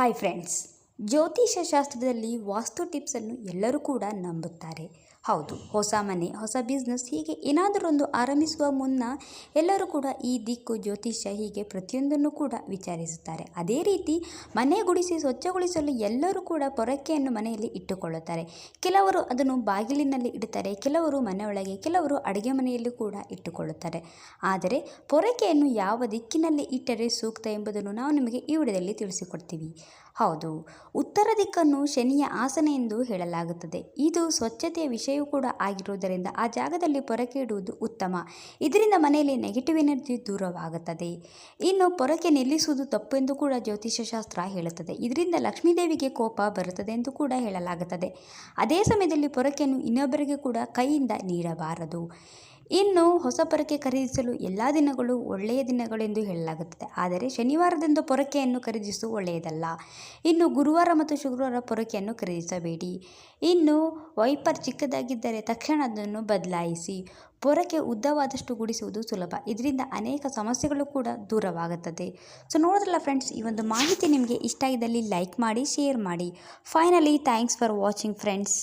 Hi friends ಜ್ಯೋತಿಷ್ಯ ಶಾಸ್ತ್ರದಲ್ಲಿ ವಾಸ್ತು ಟಿಪ್ಸನ್ನು ಎಲ್ಲರೂ ಕೂಡ ನಂಬುತ್ತಾರೆ. ಹೌದು, ಹೊಸ ಮನೆ, ಹೊಸ ಬಿಸ್ನೆಸ್ ಹೀಗೆ ಏನಾದರೊಂದು ಆರಂಭಿಸುವ ಮುನ್ನ ಎಲ್ಲರೂ ಕೂಡ ಈ ದಿಕ್ಕು ಜ್ಯೋತಿಷ್ಯ ಹೀಗೆ ಪ್ರತಿಯೊಂದನ್ನು ಕೂಡ ವಿಚಾರಿಸುತ್ತಾರೆ. ಅದೇ ರೀತಿ ಮನೆ ಗುಡಿಸಿ ಸ್ವಚ್ಛಗೊಳಿಸಲು ಎಲ್ಲರೂ ಕೂಡ ಪೊರಕೆಯನ್ನು ಮನೆಯಲ್ಲಿ ಇಟ್ಟುಕೊಳ್ಳುತ್ತಾರೆ. ಕೆಲವರು ಅದನ್ನು ಬಾಗಿಲಿನಲ್ಲಿ ಇಡುತ್ತಾರೆ, ಕೆಲವರು ಮನೆಯೊಳಗೆ, ಕೆಲವರು ಅಡುಗೆ ಮನೆಯಲ್ಲಿ ಕೂಡ ಇಟ್ಟುಕೊಳ್ಳುತ್ತಾರೆ. ಆದರೆ ಪೊರಕೆಯನ್ನು ಯಾವ ದಿಕ್ಕಿನಲ್ಲಿ ಇಟ್ಟರೆ ಸೂಕ್ತ ಎಂಬುದನ್ನು ನಾವು ನಿಮಗೆ ಈ ವಿಡಿಯೋದಲ್ಲಿ ತಿಳಿಸಿಕೊಡ್ತೀವಿ. ಹೌದು ಉತ್ತರ ದಿಕ್ಕನ್ನು ಶನಿಯ ಆಸನ ಎಂದು ಹೇಳಲಾಗುತ್ತದೆ. ಇದು ಸ್ವಚ್ಛತೆಯ ವಿಷಯವೂ ಕೂಡ ಆಗಿರುವುದರಿಂದ ಆ ಜಾಗದಲ್ಲಿ ಪೊರಕೆ ಇಡುವುದು ಉತ್ತಮ. ಇದರಿಂದ ಮನೆಯಲ್ಲಿ ನೆಗೆಟಿವ್ ಎನರ್ಜಿ ದೂರವಾಗುತ್ತದೆ. ಇನ್ನು ಪೊರಕೆ ನಿಲ್ಲಿಸುವುದು ತಪ್ಪು ಎಂದು ಕೂಡ ಜ್ಯೋತಿಷ್ಯ ಶಾಸ್ತ್ರ ಹೇಳುತ್ತದೆ. ಇದರಿಂದ ಲಕ್ಷ್ಮೀದೇವಿಗೆ ಕೋಪ ಬರುತ್ತದೆ ಎಂದು ಕೂಡ ಹೇಳಲಾಗುತ್ತದೆ. ಅದೇ ಸಮಯದಲ್ಲಿ ಪೊರಕೆಯನ್ನು ಇನ್ನೊಬ್ಬರಿಗೆ ಕೂಡ ಕೈಯಿಂದ ನೀಡಬಾರದು. ಇನ್ನು ಹೊಸ ಪೊರಕೆ ಖರೀದಿಸಲು ಎಲ್ಲ ದಿನಗಳು ಒಳ್ಳೆಯ ದಿನಗಳೆಂದು ಹೇಳಲಾಗುತ್ತದೆ. ಆದರೆ ಶನಿವಾರದಂದು ಪೊರಕೆಯನ್ನು ಖರೀದಿಸುವ ಒಳ್ಳೆಯದಲ್ಲ. ಇನ್ನು ಗುರುವಾರ ಮತ್ತು ಶುಕ್ರವಾರ ಪೊರಕೆಯನ್ನು ಖರೀದಿಸಬೇಡಿ. ಇನ್ನು ವೈಪರ್ ಚಿಕ್ಕದಾಗಿದ್ದರೆ ತಕ್ಷಣ ಅದನ್ನು ಬದಲಾಯಿಸಿ. ಪೊರಕೆ ಉದ್ದವಾದಷ್ಟು ಗುಡಿಸುವುದು ಸುಲಭ. ಇದರಿಂದ ಅನೇಕ ಸಮಸ್ಯೆಗಳು ಕೂಡ ದೂರವಾಗುತ್ತದೆ. ಸೊ ನೋಡಿದ್ರಲ್ಲ ಫ್ರೆಂಡ್ಸ್ ಈ ಒಂದು ಮಾಹಿತಿ ನಿಮಗೆ ಇಷ್ಟ ಇದ್ದಲ್ಲಿ ಲೈಕ್ ಮಾಡಿ ಶೇರ್ ಮಾಡಿ. Finally thanks for watching friends